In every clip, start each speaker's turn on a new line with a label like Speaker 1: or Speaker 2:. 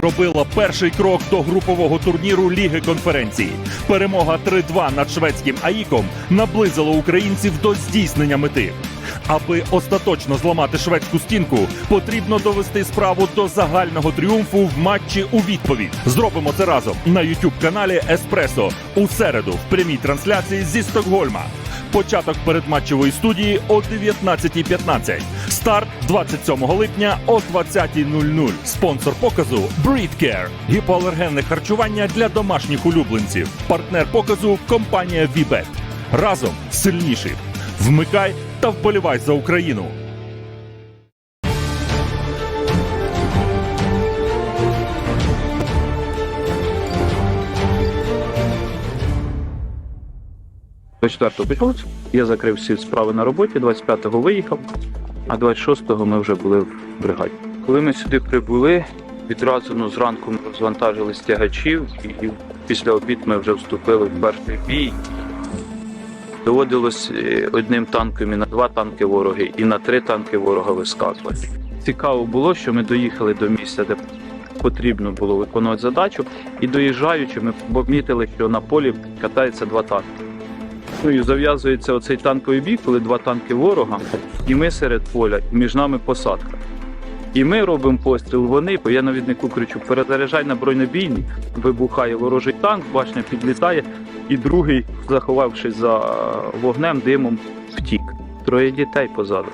Speaker 1: робила перший крок до групового турніру Ліги конференцій. Перемога 3-2 над шведським АІКом наблизила українців до здійснення мети. Аби остаточно зламати шведську стінку, потрібно довести справу до загального тріумфу в матчі у відповідь. Зробимо це разом на youtube каналі Еспресо у середу в прямій трансляції зі Стокгольма. Початок передматчевої студії о 19.15. Старт 27 липня о 20.00. Спонсор показу BreedCare. Гіпоалергенне харчування для домашніх улюбленців. Партнер показу компанія Vibet. Разом сильніші. Вмикай та вболівай за Україну.
Speaker 2: До 4-го почалося. Я закрив всі справи на роботі, 25-го виїхав, а 26-го ми вже були в бригаді. Коли ми сюди прибули, відразу ну, зранку ми розвантажили стягачів, і після обід ми вже вступили в перший бій. Доводилось е, одним танком і на два танки вороги, і на три танки ворога вискакувати. Цікаво було, що ми доїхали до місця, де потрібно було виконувати задачу, і доїжджаючи, ми помітили, що на полі катається два танки. Ну і зав'язується оцей танковий бій, коли два танки ворога, і ми серед поля, і між нами посадка. І ми робимо постріл, вони, бо я навіднику кричу, перезаряджай на бронебійні, вибухає ворожий танк, башня підлітає, і другий, заховавшись за вогнем, димом, втік. Троє дітей позаду.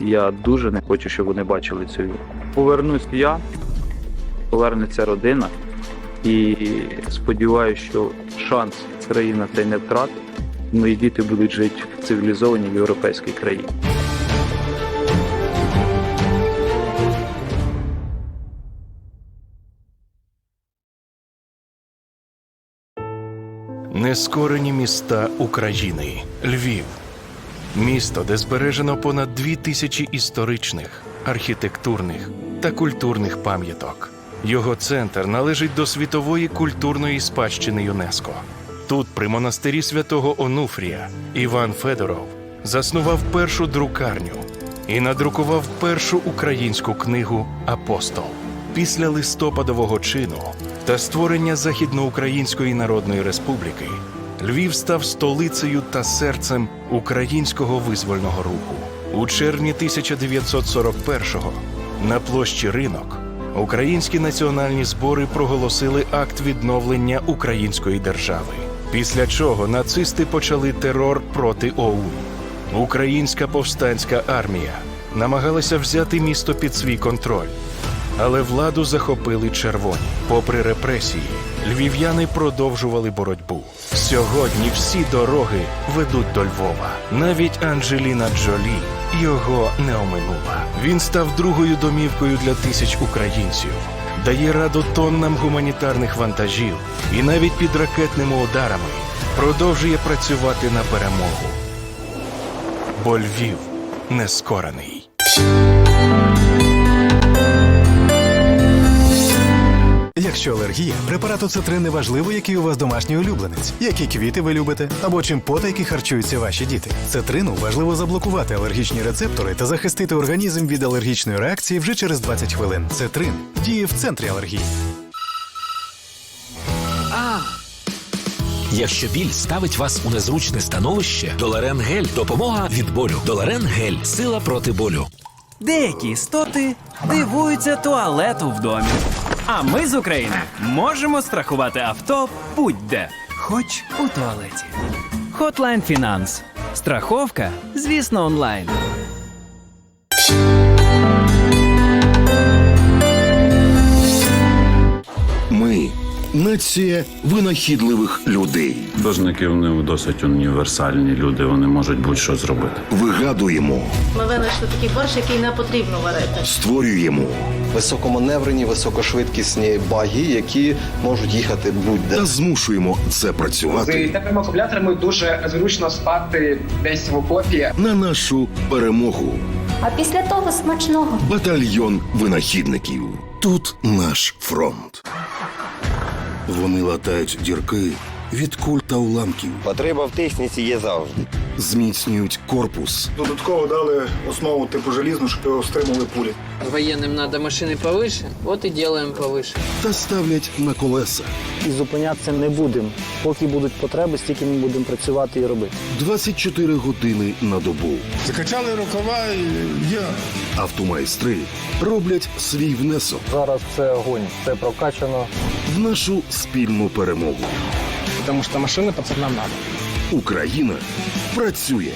Speaker 2: Я дуже не хочу, щоб вони бачили цю війну. Повернусь я, повернеться родина, і сподіваюся, що шанс країна цей не втратить. Мої діти будуть жити в цивілізованій європейській країні.
Speaker 3: Нескорені міста України. Львів. Місто, де збережено понад дві тисячі історичних, архітектурних та культурних пам'яток. Його центр належить до світової культурної спадщини ЮНЕСКО. Тут, при монастирі святого Онуфрія, Іван Федоров заснував першу друкарню і надрукував першу українську книгу Апостол. Після листопадового чину та створення Західноукраїнської Народної Республіки Львів став столицею та серцем українського визвольного руху. У червні 1941-го на площі Ринок українські національні збори проголосили акт відновлення української держави. Після чого нацисти почали терор проти ОУН. Українська повстанська армія намагалася взяти місто під свій контроль. Але владу захопили червоні. Попри репресії, львів'яни продовжували боротьбу. Сьогодні всі дороги ведуть до Львова. Навіть Анджеліна Джолі його не оминула. Він став другою домівкою для тисяч українців, дає раду тоннам гуманітарних вантажів і навіть під ракетними ударами продовжує працювати на перемогу. Бо Львів нескорений.
Speaker 4: Якщо алергія, препарату цитрин не важливо, який у вас домашній улюбленець, які квіти ви любите, або чим потайки харчуються ваші діти. Цитрину важливо заблокувати алергічні рецептори та захистити організм від алергічної реакції вже через 20 хвилин. Цитрин діє в центрі алергії.
Speaker 5: Якщо біль ставить вас у незручне становище, Доларен Гель допомога від болю. Доларен Гель сила проти болю.
Speaker 6: Деякі істоти дивуються туалету в домі. А ми з України можемо страхувати авто будь-де, хоч у туалеті. Hotline Finance. Страховка, звісно, онлайн.
Speaker 7: Нація винахідливих людей.
Speaker 8: Художники вони досить універсальні люди, вони можуть будь-що зробити.
Speaker 7: Вигадуємо,
Speaker 9: Ми винайшли такий борщ, який не потрібно варити.
Speaker 7: створюємо
Speaker 10: високоманеврені, високошвидкісні баги, які можуть їхати будь-де.
Speaker 7: та змушуємо це
Speaker 11: З
Speaker 7: працювати
Speaker 11: такими акумуляторами дуже зручно спати десь в окопі.
Speaker 7: на нашу перемогу.
Speaker 12: А після того смачного.
Speaker 7: Батальйон винахідників. Тут наш фронт. Вони латають дірки від куль та уламків.
Speaker 13: Потреба в техніці є завжди.
Speaker 7: Зміцнюють корпус
Speaker 14: Додатково дали основу типу желізну, щоб його стримували пулі.
Speaker 15: Воєнним треба машини повише, от і робимо повише.
Speaker 7: та ставлять на колеса.
Speaker 6: І зупинятися не будемо. Поки будуть потреби, стільки ми будемо працювати і робити.
Speaker 7: 24 години на добу.
Speaker 14: Закачали рукава і є.
Speaker 7: Автомайстри роблять свій внесок
Speaker 6: Зараз це огонь, це прокачано.
Speaker 7: в нашу спільну перемогу.
Speaker 15: Тому що машини пацанам надо.
Speaker 7: Україна працює.